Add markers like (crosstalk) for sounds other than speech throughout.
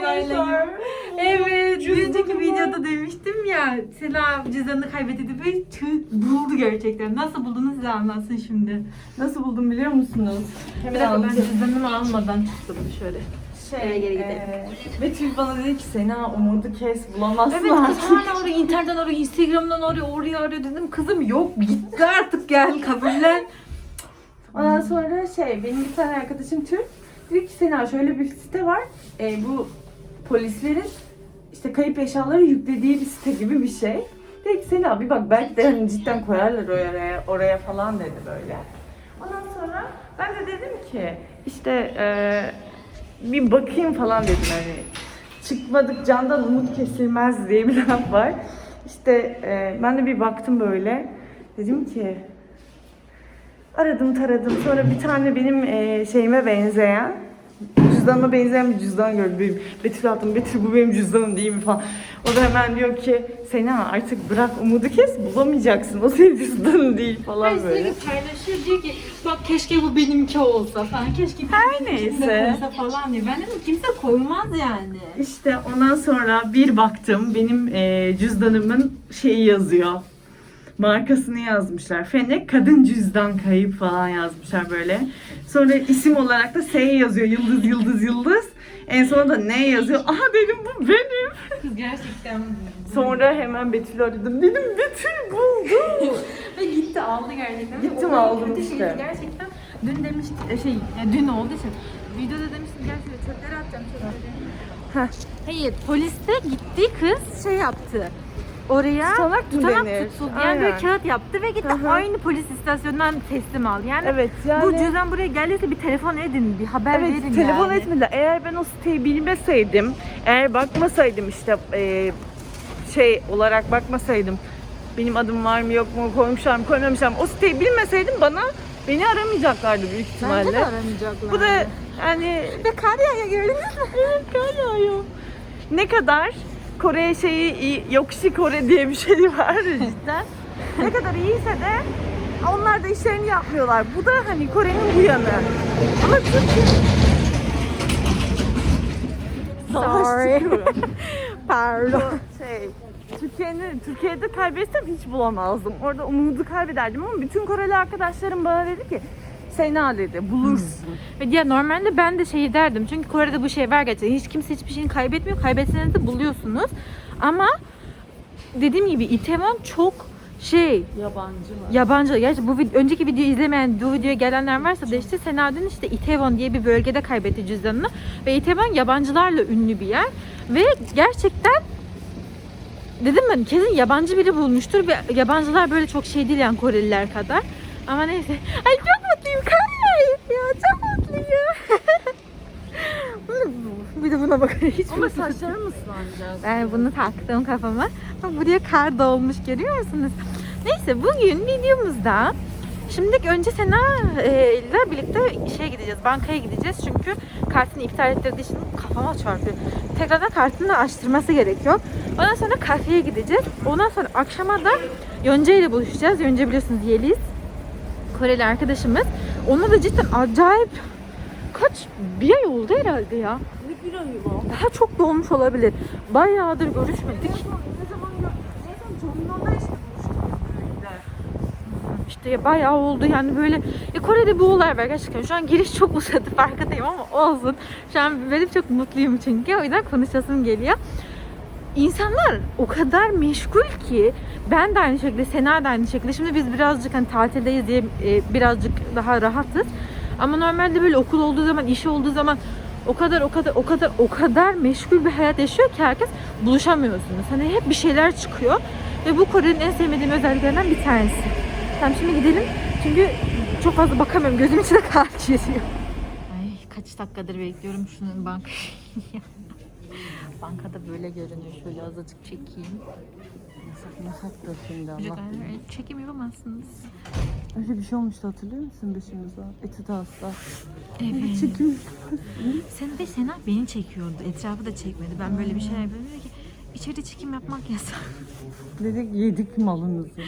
olaylayım. Evet, bir önceki videoda demiştim ya Sena cüzdanını kaybetti ve buldu gerçekten. Nasıl buldunuz size anlatsın şimdi. Nasıl buldum biliyor musunuz? Bir Hemen dakika ben cüzdanımı almadan çıktım şöyle. Şey, Eve geri gidelim. eee, Betül bana dedi ki Sena umudu kes bulamazsın Evet kız artık. hala oraya internetten oraya Instagram'dan oraya oraya arıyor dedim kızım yok gitti artık gel kabullen. Ondan sonra şey benim bir tane arkadaşım Türk. Dedi ki Sena şöyle bir site var. Eee, bu polislerin işte kayıp eşyaları yüklediği bir site gibi bir şey. Dedi ki Sena bir bak belki de hani cidden koyarlar oraya, oraya falan dedi böyle. Ondan sonra ben de dedim ki işte eee, bir bakayım falan dedim hani. Çıkmadık candan umut kesilmez diye bir (laughs) laf var. İşte eee, ben de bir baktım böyle. Dedim ki Aradım taradım. Sonra bir tane benim eee, şeyime benzeyen, cüzdanıma benzeyen bir cüzdan gördüm. Benim, Betül attım, Betül bu benim cüzdanım değil mi falan. O da hemen diyor ki Sena artık bırak umudu kes bulamayacaksın. O senin cüzdanın değil falan Her böyle. sürekli paylaşıyor diyor ki bak keşke bu benimki olsa falan keşke Her benimki neyse. koysa falan diyor. Ben dedim kimse koymaz yani. İşte ondan sonra bir baktım benim eee, cüzdanımın şeyi yazıyor. Markasını yazmışlar. Fenek kadın cüzdan kayıp falan yazmışlar böyle. Sonra isim olarak da S yazıyor. Yıldız yıldız yıldız. En sonunda ne yazıyor? Aha dedim bu benim. Kız gerçekten Sonra hemen Betül'ü aradım. Dedim Betül buldum. (laughs) Ve gitti aldı gerçekten. Gittim, O da aldım kötü işte. şeydi Gerçekten dün demişti e, şey ya dün olduğu için videoda demiştim gerçekten çöpleri atacağım çöpleri. Heh. Hayır poliste gitti kız şey yaptı. Oraya Tutanak mı tutanak denir? tutuldu. Yani böyle Aynen. kağıt yaptı ve gitti hı. aynı polis istasyonundan teslim aldı. Yani Evet yani. bu cüzdan buraya geldiyse bir telefon edin, bir haber Evet verin telefon yani. etmediler. Eğer ben o siteyi bilmeseydim, eğer bakmasaydım işte e, şey olarak bakmasaydım benim adım var mı yok mu koymuşlar mı koymamışlar mı o siteyi bilmeseydim bana beni aramayacaklardı büyük Bence ihtimalle. de aramayacaklar. Bu da yani Ve kar yağıyor gördünüz mü? evet kar yağıyor. Ne kadar Kore şeyi iyi, Yokuşi Kore diye bir şey var (laughs) cidden. ne kadar iyiyse de onlar da işlerini yapmıyorlar. Bu da hani Kore'nin bu yanı. Ama Türkiye... Sorry. (laughs) Pardon. şey, Türkiye'nin Türkiye'de kaybetsem hiç bulamazdım. Orada umudu kaybederdim ama bütün Koreli arkadaşlarım bana dedi ki Sena dedi bulursun. Ve ya normalde ben de şey derdim. Çünkü Kore'de bu şey var gerçekten. Hiç kimse hiçbir şeyini kaybetmiyor. Kaybetseniz de buluyorsunuz. Ama dediğim gibi Itaewon çok şey Yabancı mı? yabancı. Gerçi bu vid- önceki videoyu izlemeyen, bu videoya gelenler varsa da işte Sena'nın işte Itaewon diye bir bölgede kaybetti cüzdanını. Ve Itaewon yabancılarla ünlü bir yer. Ve gerçekten dedim ben kesin yabancı biri bulmuştur ve yabancılar böyle çok şey değil yani Koreliler kadar. Ama neyse. Ay çok mutluyum Kayay. Ya çok mutluyum. (laughs) bir de buna bakın hiç Ama saçlarım ıslanacak. ben bunu taktım kafama. Bak buraya kar dolmuş görüyor musunuz? Neyse bugün videomuzda Şimdi önce Sena e, ile birlikte şeye gideceğiz, bankaya gideceğiz çünkü kartını iptal ettirdiği için kafama çarpıyor. Tekrardan kartını açtırması gerekiyor. Ondan sonra kafeye gideceğiz. Ondan sonra akşama da Yonca ile buluşacağız. Yonca biliyorsunuz Yeliz. Koreli arkadaşımız. Onunla da cidden acayip kaç bir ay oldu herhalde ya. Ne bir ayı var? Daha çok da olmuş olabilir. Bayağıdır görüşmedik. Ne zaman? Ne zaman birlikte. İşte ya bayağı oldu yani böyle. Ya Kore'de bu olay var gerçekten. Şu an giriş çok uzadı (laughs) farkındayım ama olsun. Şu an benim çok mutluyum çünkü. O yüzden konuşasım geliyor. İnsanlar o kadar meşgul ki ben de aynı şekilde, Sena da aynı şekilde. Şimdi biz birazcık hani tatildeyiz diye e, birazcık daha rahatız. Ama normalde böyle okul olduğu zaman, iş olduğu zaman o kadar o kadar o kadar o kadar meşgul bir hayat yaşıyor ki herkes buluşamıyorsunuz. Hani hep bir şeyler çıkıyor ve bu Kore'nin en sevmediğim özelliklerinden bir tanesi. Tamam şimdi gidelim çünkü çok fazla bakamıyorum. Gözüm içine (laughs) kar giriyor. Ay kaç dakikadır bekliyorum şunun bank. (laughs) Bankada böyle görünüyor. Şöyle azıcık çekeyim. Masak masak da şimdi Allah. Çekim yapamazsınız. Öyle bir şey olmuştu hatırlıyor musun başımıza? Etüt hasta. Evet. (laughs) Çekim. Sen de Sena beni çekiyordu. Etrafı da çekmedi. Ben böyle bir şey yapıyorum. Dedi ki içeride çekim yapmak yasak. (laughs) Dedik yedik malınızı.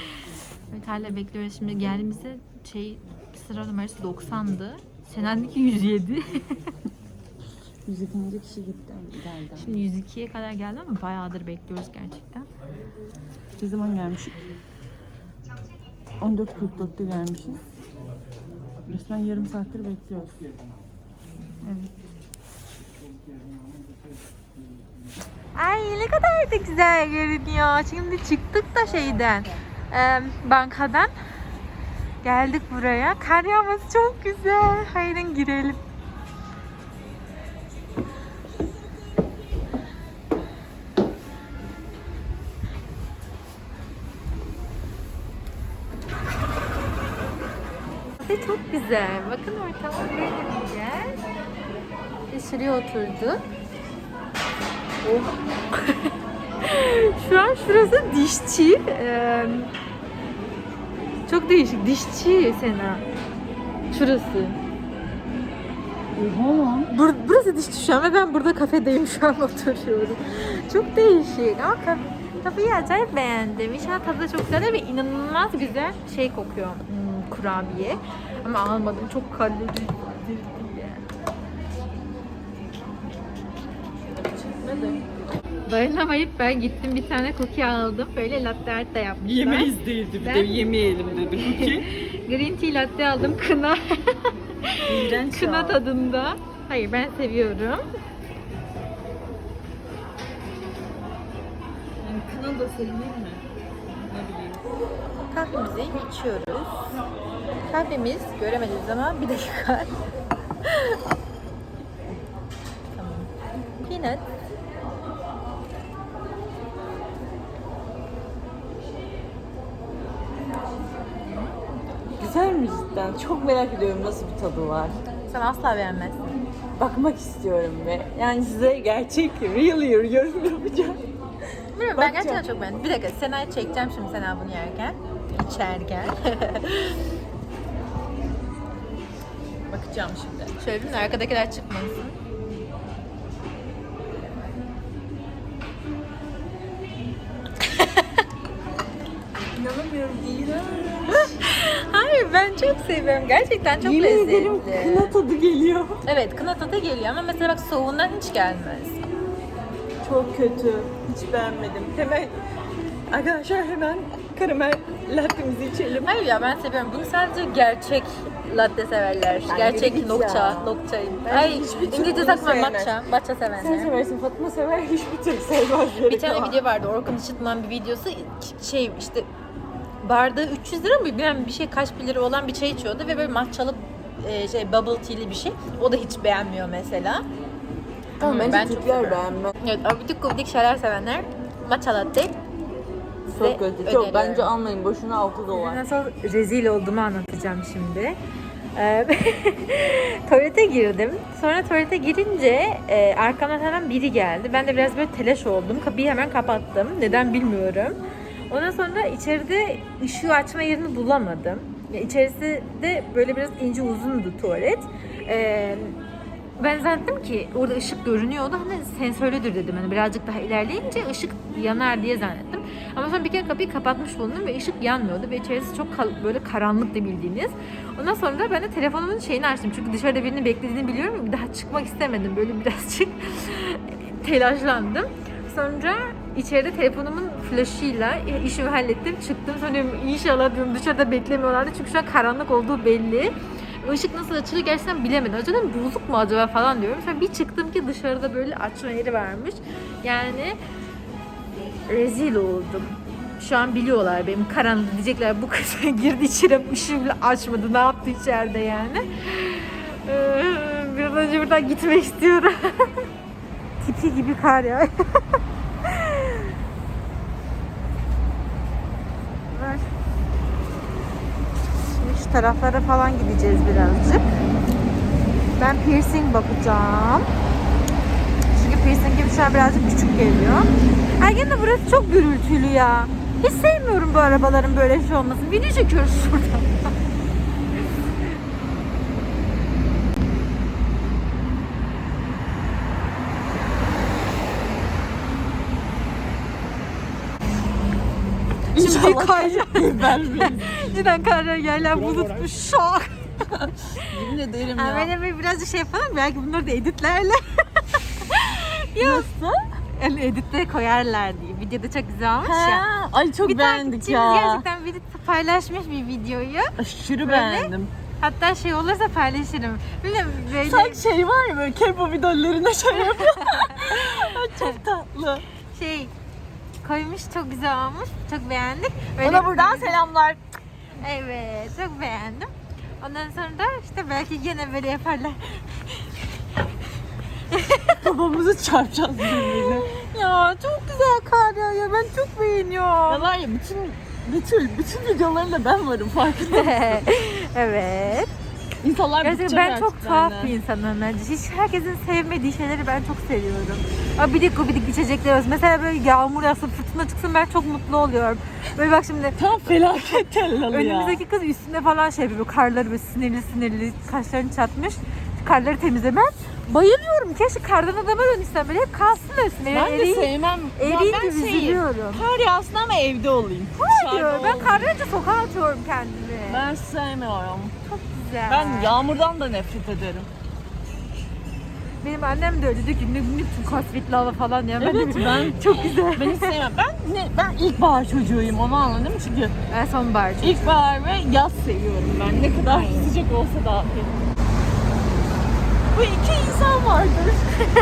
Evet hala bekliyoruz. Şimdi geldiğimizde şey sıra numarası 90'dı. Sena'nınki 107. 102. kişi gitti. Geldi. Şimdi 102'ye kadar geldi ama bayağıdır bekliyoruz gerçekten. Ne zaman gelmişiz? 14.44'te gelmişiz. Resmen yarım saattir bekliyoruz. Ay ne kadar da güzel görünüyor. Şimdi çıktık da şeyden, e, bankadan. Geldik buraya. Kar yağması çok güzel. Haydi girelim. Güzel. Bakın ortam böyle yer. Biz şuraya oturduk. Oh. (laughs) Şu an şurası dişçi. Ee, çok değişik. Dişçi Sena. Şurası. Bur burası dişçi şu an ve ben burada kafedeyim şu an (laughs) oturuyorum. Çok değişik ama ka- kafeyi acayip beğendim. İnşallah tadı da çok güzel ve inanılmaz güzel şey kokuyor. Hmm, kurabiye. Ama almadım. Çok kaloridir diye. Dayanamayıp ben gittim bir tane cookie aldım. Böyle latte art da yapmışlar. Yemeyiz değildi bir Ben- de yemeyelim dedim ki. (laughs) Green tea latte aldım kına. İğrenç (laughs) kına ya. tadında. Hayır ben seviyorum. Yani kına da sevinir mi? Ne bileyim. Kahvemizi içiyoruz. Kahvemiz göremediğiniz ama bir dakika. tamam. Peanut. Güzel mi cidden? Çok merak ediyorum nasıl bir tadı var. Sen asla beğenmezsin. Bakmak istiyorum ve yani size gerçek, real yorum yapacağım. Bilmiyorum ben Bakacağım. gerçekten çok beğendim. Bir dakika Sena'yı çekeceğim şimdi Sena bunu yerken. İçerken. (laughs) Bakacağım şimdi. Şöyle bir arkadakiler çıkmasın. İnanamıyorum iğrenç. (laughs) Hayır ben çok seviyorum. Gerçekten çok Yemin lezzetli. ederim kına tadı geliyor. Evet kına tadı geliyor ama mesela bak soğuğundan hiç gelmez. Çok kötü. Hiç beğenmedim. Hemen arkadaşlar hemen karamel lattemizi içelim. Hayır ya ben seviyorum. Bunu sadece gerçek latte severler. Ben gerçek nokça, ya. nokçayım. Ben Ay hiçbir İngilizce bunu sakma sevmez. matcha. Matcha Sen sevenler. seversin Fatma sever (laughs) hiçbir Türk sevmez. Bir tane video vardı Orkun Işıtman bir videosu şey işte bardağı 300 lira mı bilmem bir şey kaç bir lira olan bir çay içiyordu ve böyle matchalı e, şey bubble tea'li bir şey. O da hiç beğenmiyor mesela. Tamam bence Ben Türkler beğenmez. Evet abidik gubidik şeyler sevenler matcha latte. Çok kötü. Çok öneriyorum. bence almayın. Boşuna 6 dolar. Nasıl rezil olduğumu anlatacağım şimdi. Ee, (laughs) tuvalete girdim. Sonra tuvalete girince e, arkamdan hemen biri geldi. Ben de biraz böyle telaş oldum. Kapıyı hemen kapattım. Neden bilmiyorum. Ondan sonra içeride ışığı açma yerini bulamadım. İçerisi de böyle biraz ince uzundu tuvalet. Ee, ben zannettim ki orada ışık görünüyordu. Hani sensörlüdür dedim. Hani birazcık daha ilerleyince ışık yanar diye zannettim. Ama sonra bir kere kapıyı kapatmış bulundum ve ışık yanmıyordu ve içerisi çok kal- böyle karanlıktı bildiğiniz. Ondan sonra da ben de telefonumun şeyini açtım. Çünkü dışarıda birini beklediğini biliyorum. Daha çıkmak istemedim. Böyle birazcık (laughs) telaşlandım. Sonra içeride telefonumun flaşıyla işimi hallettim. Çıktım. Sonra inşallah diyorum dışarıda beklemiyorlardı. Çünkü şu an karanlık olduğu belli. Işık nasıl açılır gerçekten bilemedim. Acaba bozuk mu acaba falan diyorum. Sonra bir çıktım ki dışarıda böyle açma yeri varmış. Yani rezil oldum. Şu an biliyorlar benim karanlık diyecekler bu kız (laughs) girdi içeri ışığı bile açmadı ne yaptı içeride yani. Ee, Bir an önce buradan gitmek istiyorum. (laughs) Tipi gibi kar ya. (laughs) Ver. Şu taraflara falan gideceğiz birazcık. Ben piercing bakacağım. Çünkü piercingim şu an birazcık küçük geliyor. Ergen de burası çok gürültülü ya. Hiç sevmiyorum bu arabaların böyle şey olmasını. Video çekiyoruz (laughs) şurada. Şimdi kar Cidden kar yerler bulutmuş şok. Yemin ederim Ha, böyle bir birazcık şey yapalım belki bunları da editlerle. (laughs) Nasıl? Yani editte koyarlar diye. Videoda çok güzel olmuş ya. Ay çok bir beğendik ya. gerçekten bir paylaşmış bir videoyu. Aşırı Böyle. beğendim. Hatta şey olursa paylaşırım. Bilmiyorum böyle Sanki şey var ya böyle K-pop idollerine şey yapıyor. (laughs) Çok tatlı. şey koymuş çok güzel olmuş. Çok beğendik. Böyle- Ona buradan selamlar. Evet çok beğendim. Ondan sonra da işte belki gene böyle yaparlar. (laughs) Kafamızı çarpacağız birbirine. Ya çok güzel kar yağıyor. Ben çok beğeniyorum. Ya var ya bütün bütün bütün videolarında ben varım farkında. (laughs) evet. İnsanlar Gerçekten ben çok tuhaf bir insanım bence. Hiç herkesin sevmediği şeyleri ben çok seviyorum. Abidik gubidik içecekler olsun. Mesela böyle yağmur yağsın, fırtına çıksın ben çok mutlu oluyorum. Böyle bak şimdi Tam felaket tellalı ya. önümüzdeki kız üstünde falan şey yapıyor. Karları böyle sinirli sinirli kaşlarını çatmış. Karları temizle. Ben bayılıyorum. Keşke kardan adama dönüşsem böyle hep kalsın öyle. Ben de sevmem. Ya Eriyince ben şeyim, üzülüyorum. Kar yağsın ama evde olayım. Hayır, ben olmayayım. karlarınca sokağa atıyorum kendimi. Ben sevmiyorum. Çok güzel. Ben yağmurdan da nefret ederim. Benim annem de öyle diyor ki ne biçim kasvetli hava falan ya. Ben Evet, ben- çok güzel. Ben hiç sevmem. Ben ne, ben ilkbahar çocuğuyum onu anladın mı? Çünkü Ben sonbaharcı. ilkbahar ve yaz seviyorum ben. Ne kadar sıcak olsa da. Bu iki insan vardır. (laughs)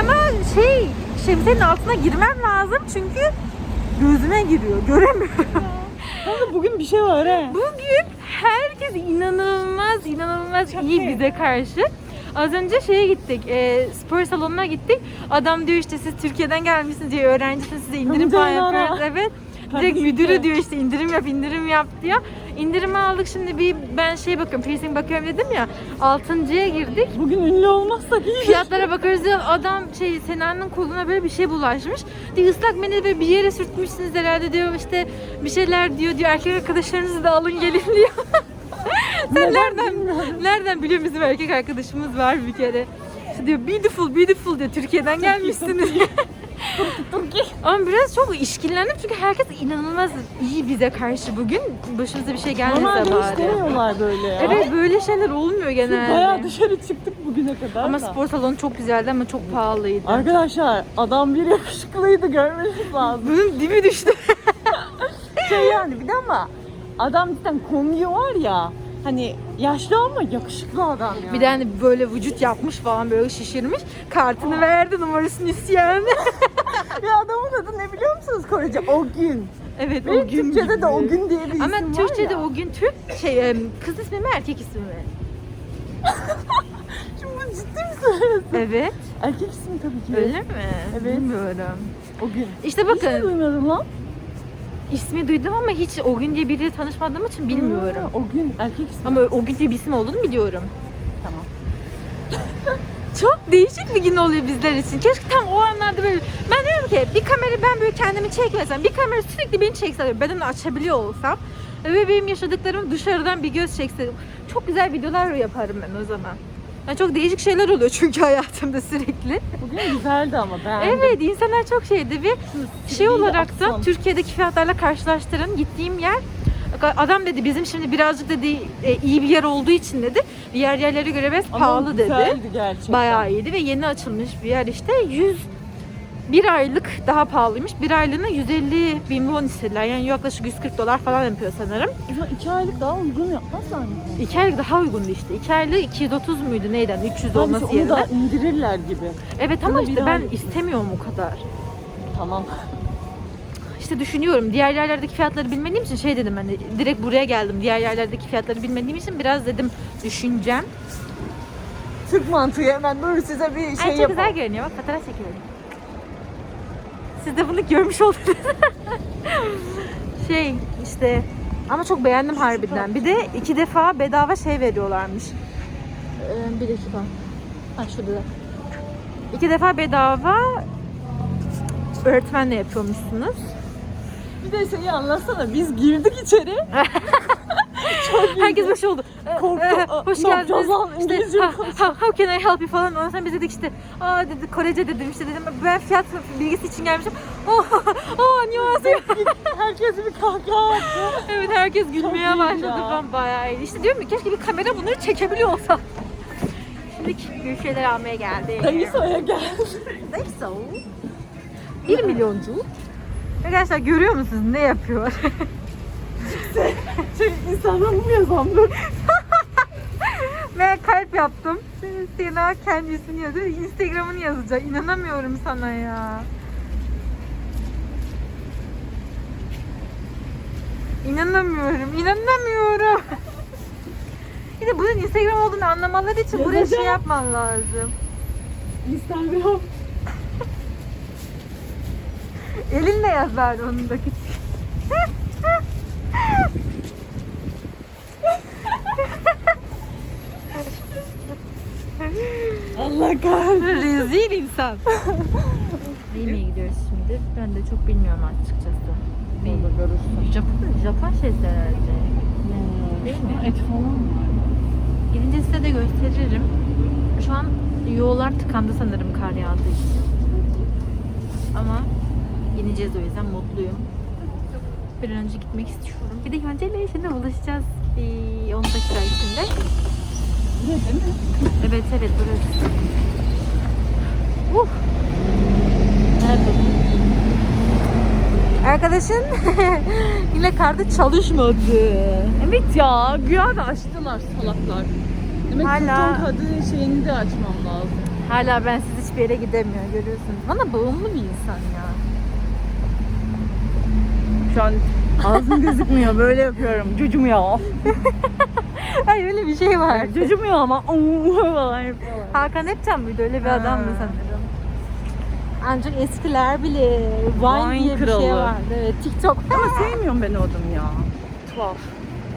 Ama şey şemsiyenin altına girmem lazım çünkü gözüme giriyor. Göremiyorum. Kanka bugün bir şey var he. Bugün herkes inanılmaz inanılmaz Çok iyi iyi. bize karşı. Az önce şeye gittik, e, spor salonuna gittik. Adam diyor işte siz Türkiye'den gelmişsiniz diye öğrencisiniz size indirim falan yapıyoruz. Evet. Direkt müdürü diyor işte indirim yap indirim yap diyor. İndirimi aldık şimdi bir ben şey bakıyorum piercing bakıyorum dedim ya altıncıya girdik. Bugün ünlü olmazsak iyi. Fiyatlara bakıyoruz diyor adam şey Sena'nın koluna böyle bir şey bulaşmış. Diyor ıslak mendil böyle bir yere sürtmüşsünüz herhalde diyor işte bir şeyler diyor diyor erkek arkadaşlarınızı da alın gelin (laughs) diyor. Sen nereden nereden biliyor bizim erkek arkadaşımız var bir kere. İşte diyor beautiful beautiful diyor Türkiye'den gelmişsiniz. (laughs) Ama biraz çok işkillendim çünkü herkes inanılmaz iyi bize karşı bugün. Başımıza bir şey gelmese Normalde hiç bari. demiyorlar böyle ya. Evet böyle şeyler olmuyor genelde. Bayağı dışarı çıktık bugüne kadar Ama da. spor salonu çok güzeldi ama çok pahalıydı. Arkadaşlar adam bir yakışıklıydı görmeniz lazım. Bunun dibi düştü. (laughs) şey yani bir de ama adam cidden kombi var ya hani yaşlı ama yakışıklı adam yani. Bir de hani böyle vücut yapmış falan böyle şişirmiş. Kartını verdi numarasını isteyen. (laughs) (laughs) Ya adamın adı ne biliyor musunuz Korece? O gün. evet Benim o gün Türkçe'de gibi. de o gün diye bir isim Ama var Türkçe'de ya. o gün Türk şey kız ismi mi erkek ismi mi? (laughs) Şimdi bu ciddi mi söylüyorsun? Evet. Erkek ismi tabii ki. Öyle mi? Evet. Bilmiyorum. O gün. İşte Hiç mi bakın duymadın lan? ismi duydum ama hiç o gün diye biriyle tanışmadığım için bilmiyorum. Ha, o gün erkek ismi. Ama o gün diye bir isim olduğunu biliyorum. Çok değişik bir gün oluyor bizler için. Keşke tam o anlarda böyle... Ben diyorum ki bir kamera ben böyle kendimi çekmesem, bir kamera sürekli beni çekse, bedeni açabiliyor olsam ve benim yaşadıklarımı dışarıdan bir göz çekse çok güzel videolar yaparım ben o zaman. Yani çok değişik şeyler oluyor çünkü (laughs) hayatımda sürekli. Bugün güzeldi ama beğendim. Evet insanlar çok şeydi ve şey olarak da. Türkiye'deki fiyatlarla karşılaştırın. Gittiğim yer adam dedi bizim şimdi birazcık dedi e, iyi bir yer olduğu için dedi diğer yerlere göre biraz Ama pahalı dedi. gerçekten. Bayağı iyiydi ve yeni açılmış bir yer işte 100 bir aylık daha pahalıymış. Bir aylığına 150 bin won istediler. Yani yaklaşık 140 dolar falan yapıyor sanırım. Ya iki aylık daha uygun yapmazlar mı? İki aylık daha uygundu işte. İki aylık 230 muydu neyden? 300 Bence olması onu yerine. da indirirler gibi. Evet ama işte ben istemiyorum o kadar. Tamam. İşte düşünüyorum. Diğer yerlerdeki fiyatları bilmediğim için şey dedim hani direkt buraya geldim. Diğer yerlerdeki fiyatları bilmediğim için biraz dedim düşüneceğim. Türk mantığı hemen dur size bir Ay şey çok yapalım. güzel görünüyor. Bak fotoğraf çekiyorum. Siz de bunu görmüş oldunuz. (laughs) şey işte ama çok beğendim harbiden. Bir de iki defa bedava şey veriyorlarmış. Ee, bir dakika. Ha şurada. da. İki defa bedava öğretmenle yapıyormuşsunuz. Bir de şeyi anlatsana biz girdik içeri. (laughs) Herkes başı oldu. Korktu. Ee, Hoş geldiniz. lan? İşte, İngilizce ha, ha, how can I help you falan. Ondan sonra biz dedik işte, aa dedi Korece dedim işte dedim ben fiyat bilgisi için gelmişim. (laughs) Oh, oh annyeonghaseyo. Herkes bir kahkaha attı. evet herkes gülmeye iyi başladı ya. falan bayağı iyi. İşte diyorum ki keşke bir kamera bunları çekebiliyor olsa. Şimdi şeyler almaya geldik. Dayıso'ya gel. Daiso. 1 milyoncu. Arkadaşlar görüyor musunuz ne yapıyor? Şey, Instagram'ı mı yazsam dur. Ve kalp yaptım. Sena kendisini yazıyor. Instagram'ını yazacak. İnanamıyorum sana ya. İnanamıyorum. inanamıyorum. Bir de bunun Instagram olduğunu anlamaları için buraya şey yapman lazım. Instagram. Elinle yaz bari onun da küçük. Allah kahretsin. Rezil insan. Nereye gidiyoruz şimdi? Ben de çok bilmiyorum açıkçası. Orada görürsün. Japon, Japon şeysi herhalde. Değil mi? Et falan. Gidince size de gösteririm. Şu an yollar tıkandı sanırım kar yağdığı için. Ama ineceğiz o yüzden mutluyum. Bir an önce gitmek istiyorum. Bir de Yonca ile şimdi buluşacağız bir 10 dakika içinde. Değil mi? Evet evet burası. Uh. Nerede? Arkadaşın (laughs) yine kartı çalışmadı. Evet ya güya da açtılar salaklar. Demek ki Hala- ton kadı şeyini de açmam lazım. Hala bensiz hiçbir yere gidemiyor görüyorsunuz. Bana bağımlı bir insan ya. Şu an ağzım gözükmüyor böyle yapıyorum. Cucum ya. (laughs) Ay öyle bir şey var. Cucum ya ama (laughs) falan Hakan Epcan mıydı? Öyle bir Ha. adamdı sanırım. Ancak eskiler bile Vine, Vine diye bir şey kralı. vardı. Evet, TikTok. Ama sevmiyorum ben o adamı ya. Tuhaf.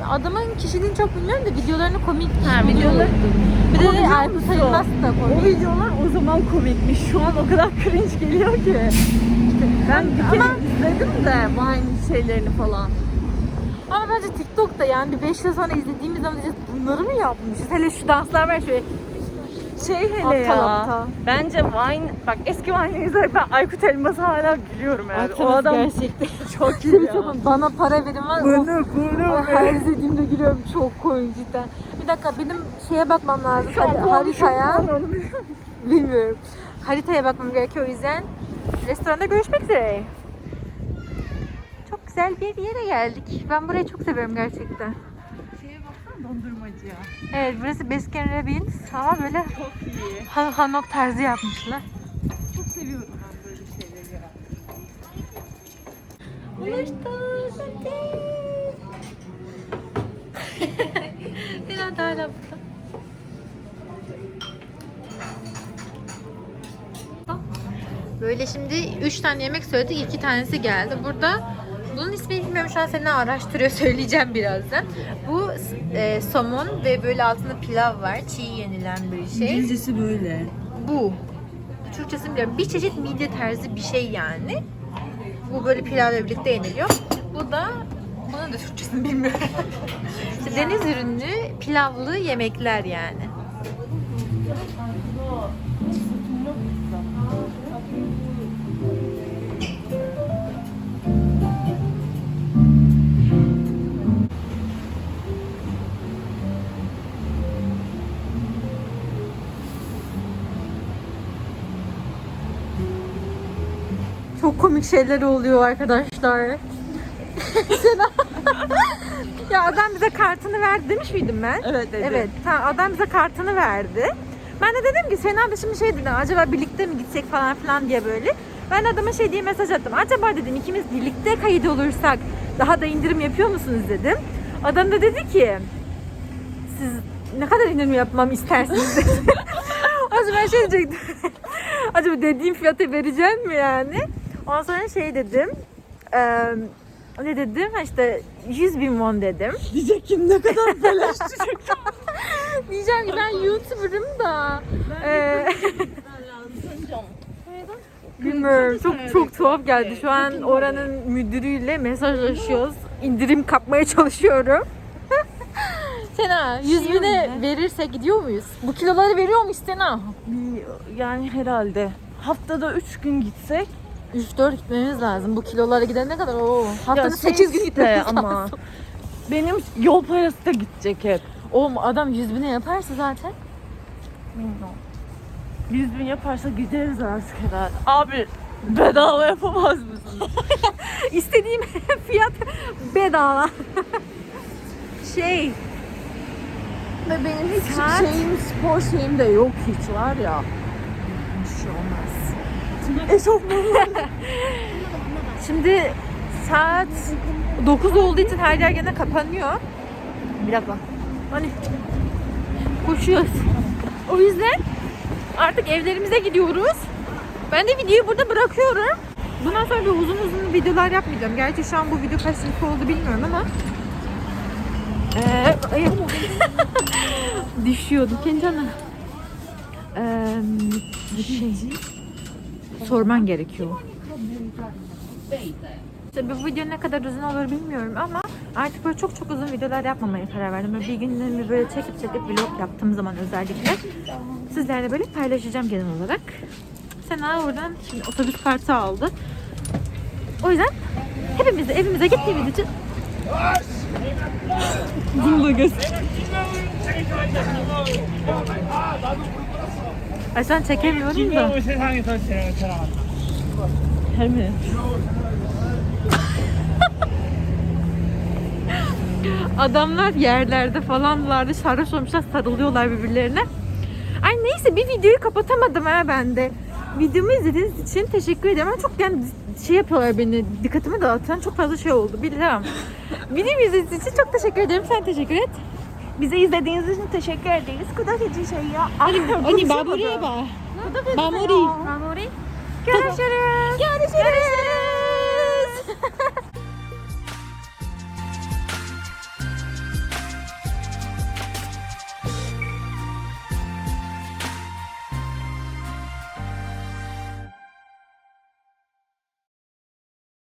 Adamın kişiliğini çok bilmiyorum da videolarını komik. Ha, videoları- Bir de Ama biliyor Aykut musun? Elmas da O komik. videolar o zaman komikmiş. Şu an o kadar cringe geliyor ki. Ben bir kere izledim de Vine şeylerini falan. Ama bence TikTok'ta yani bir 5 yıl sonra izlediğimiz zaman diyeceğiz bunları mı yapmışız? Hele şu danslar var şöyle. Şey hele Aptal ya. aptal. Bence Vine, bak eski Vine'i izlerken ben Aykut Elmas'ı hala gülüyorum yani. o adam gerçekten. (laughs) çok iyi ya. bana para verin var. Bunu Bunu bunu her izlediğimde gülüyorum. Çok komik cidden. Bir dakika benim şeye bakmam lazım. Hadi, haritaya. Bilmiyorum. Haritaya bakmam gerekiyor o yüzden. Restoranda görüşmek üzere. Çok güzel bir yere geldik. Ben burayı çok seviyorum gerçekten. Şeye baksana dondurmacı ya. Evet burası Baskin Robbins ama böyle Çok iyi. Han Hanok tarzı yapmışlar. Çok seviyorum ben böyle şeyleri ya. Dilan da hala Böyle şimdi 3 tane yemek söyledik. 2 tanesi geldi. Burada bunun ismini bilmiyorum şu an seni araştırıyor (laughs) söyleyeceğim birazdan. Bu e, somon ve böyle altında pilav var. Çiğ yenilen bir şey. İngilizcesi böyle. Bu. Türkçesini bilmiyorum. Bir çeşit midye tarzı bir şey yani. Bu böyle pilavla birlikte yeniliyor. Bu da bunun da Türkçesini bilmiyorum. (laughs) işte deniz ürünlü pilavlı yemekler yani. Komik şeyler oluyor arkadaşlar. Sena. ya adam bize kartını verdi demiş miydim ben? Evet dedi. Evet. Tamam, adam bize kartını verdi. Ben de dedim ki Sena da şimdi şey dedi acaba birlikte mi gitsek falan filan diye böyle. Ben adama şey diye mesaj attım. Acaba dedim ikimiz birlikte kayıt olursak daha da indirim yapıyor musunuz dedim. Adam da dedi ki siz ne kadar indirim yapmam istersiniz dedi. (laughs) zaman şey diyecektim. (laughs) Acaba dediğim fiyatı vereceğim mi yani? Ondan sonra şey dedim. eee, ne dedim? İşte 100 bin won dedim. (laughs) Diyecek ne kadar beleş diyecek. (laughs) Diyeceğim ki ben YouTuber'ım da. eee, (laughs) bilmiyorum. Çok çok tuhaf geldi. Şu an oranın müdürüyle mesajlaşıyoruz. İndirim kapmaya çalışıyorum. Sena 100 bine verirse gidiyor muyuz? Bu kiloları veriyor muyuz Sena? Yani herhalde. Haftada 3 gün gitsek. 3-4 gitmemiz lazım. Bu kilolara gidene kadar o haftanın Ya 8 gün gitmemiz ama. lazım. Benim yol parası da gidecek hep. Oğlum adam 100 bine yaparsa zaten Bilmiyorum. 100 bin yaparsa gideriz artık herhalde. Abi bedava yapamaz mısın? (laughs) İstediğim (laughs) fiyat bedava. şey Ve benim hiç Saat- şeyim, spor şeyim de yok hiç var ya. Bir şey olmaz. Eşofmanım. Şimdi saat 9 olduğu için her yer gene kapanıyor. Bir dakika. Hani koşuyoruz. O yüzden artık evlerimize gidiyoruz. Ben de videoyu burada bırakıyorum. Bundan sonra bir uzun uzun videolar yapmayacağım. Gerçi şu an bu video kaç oldu bilmiyorum ama. Ee, (laughs) düşüyordum Kencana. Ee, şey sorman gerekiyor. İşte bu video ne kadar uzun olur bilmiyorum ama artık böyle çok çok uzun videolar yapmamaya karar verdim. Böyle bir günlerimi böyle çekip çekip vlog yaptığım zaman özellikle sizlerle böyle paylaşacağım genel olarak. Sena oradan şimdi otobüs kartı aldı. O yüzden hepimiz de evimize gittiğimiz için bunu da göster. Ay sen çekemiyorum da. 지금 세상에서 제일 사랑한다. Hem Adamlar yerlerde falanlarda sarhoş olmuşlar sarılıyorlar birbirlerine. Ay neyse bir videoyu kapatamadım ha ben de. Videomu izlediğiniz için teşekkür ederim. Ama çok yani şey yapıyorlar beni dikkatimi dağıtan çok fazla şey oldu biliyorum. Videomu izlediğiniz için çok teşekkür ederim. Sen teşekkür et. Bizi izlediğiniz için teşekkür ederiz. Kudak için şey ya. Ani baburiye bak. Bamuri. Mamuri. Görüşürüz. Görüşürüz.